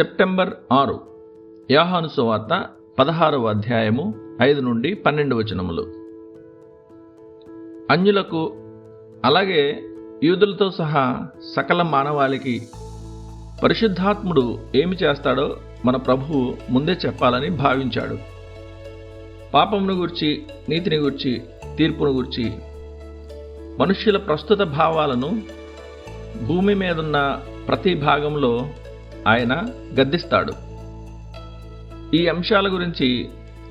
September ఆరు యాహాను సువార్త పదహారవ అధ్యాయము ఐదు నుండి పన్నెండు వచనములు. అన్యులకు అలాగే యూదులతో సహా సకల మానవాళికి పరిశుద్ధాత్ముడు ఏమి చేస్తాడో మన ప్రభువు ముందే చెప్పాలని భావించాడు. పాపమును గుర్చి నీతిని గుర్చి తీర్పును గుర్చి మనుష్యుల ప్రస్తుత భావాలను భూమి మీదున్న ప్రతి భాగంలో ఆయన గద్దిస్తాడు. ఈ అంశాల గురించి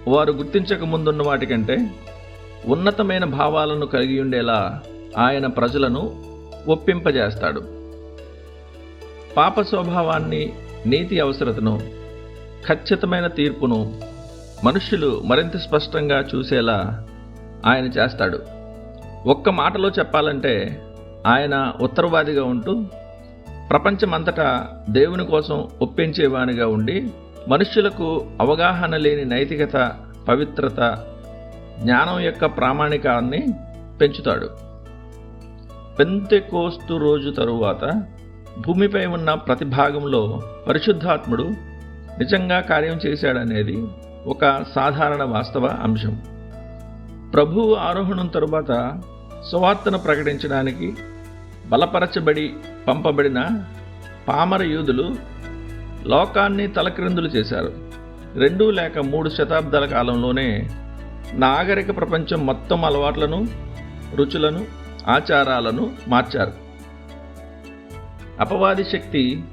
వారు గుర్తించక ముందున్న వాటికంటే ఉన్నతమైన భావాలను కలిగి ఉండేలా ఆయన ప్రజలను ఒప్పింపజేస్తాడు. పాప స్వభావాన్ని నీతి అవసరతను ఖచ్చితమైన తీర్పును మనుష్యులు మరింత స్పష్టంగా చూసేలా ఆయన చేస్తాడు. ఒక్క మాటలో చెప్పాలంటే ఆయన ఉత్తరవాదిగా ఉంటూ ప్రపంచమంతటా దేవుని కోసం ఒప్పించేవానిగా ఉండి మనుష్యులకు అవగాహన లేని నైతికత పవిత్రత జ్ఞానం యొక్క ప్రామాణికాన్ని పెంచుతాడు. పెంతెకోస్తు రోజు తరువాత భూమిపై ఉన్న ప్రతి భాగంలో పరిశుద్ధాత్ముడు నిజంగా కార్యం చేశాడనేది ఒక సాధారణ వాస్తవ అంశం. ప్రభువు ఆరోహణం తరువాత సువార్తను ప్రకటించడానికి బలపరచబడి పంపబడిన పామర యూదులు లోకాన్ని తలక్రిందులు చేశారు. రెండు లేక మూడు శతాబ్దాల కాలంలోనే నాగరిక ప్రపంచం మొత్తం అలవాట్లను రుచులను ఆచారాలను మార్చారు. అపవాది శక్తి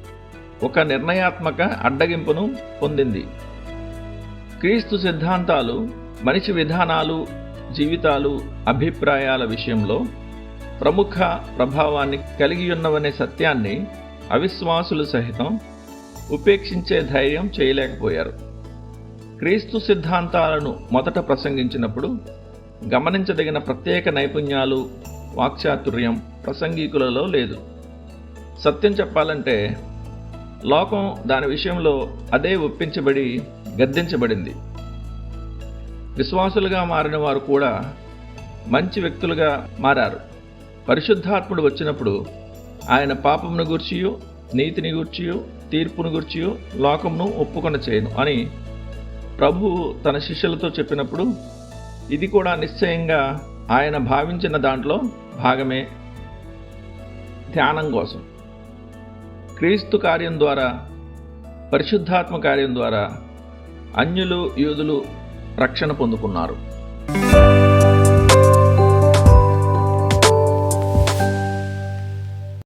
ఒక నిర్ణయాత్మక అడ్డగింపును పొందింది. క్రీస్తు సిద్ధాంతాలు మనిషి విధానాలు జీవితాలు అభిప్రాయాల విషయంలో ప్రముఖ ప్రభావాన్ని కలిగి ఉన్నవనే సత్యాన్ని అవిశ్వాసులు సహితం ఉపేక్షించే ధైర్యం చేయలేకపోయారు. క్రీస్తు సిద్ధాంతాలను మొదట ప్రసంగించినప్పుడు గమనించదగిన ప్రత్యేక నైపుణ్యాలు వాక్చాతుర్యం ప్రసంగికులలో లేదు. సత్యం చెప్పాలంటే లోకం దాని విషయంలో అదే ఒప్పించబడి గద్దించబడింది. విశ్వాసులుగా మారిన వారు కూడా మంచి వ్యక్తులుగా మారారు. పరిశుద్ధాత్ముడు వచ్చినప్పుడు ఆయన పాపమును గూర్చియు నీతిని గూర్చియు తీర్పును గూర్చియు లోకమును ఒప్పుకొన చేయను అని ప్రభువు తన శిష్యులతో చెప్పినప్పుడు ఇది కూడా నిశ్చయంగా ఆయన భావించిన దాంట్లో భాగమే ధ్యానం కోసం. క్రీస్తు కార్యం ద్వారా పరిశుద్ధాత్మ కార్యం ద్వారా అన్యులు యూదులు రక్షణ పొందుకున్నారు.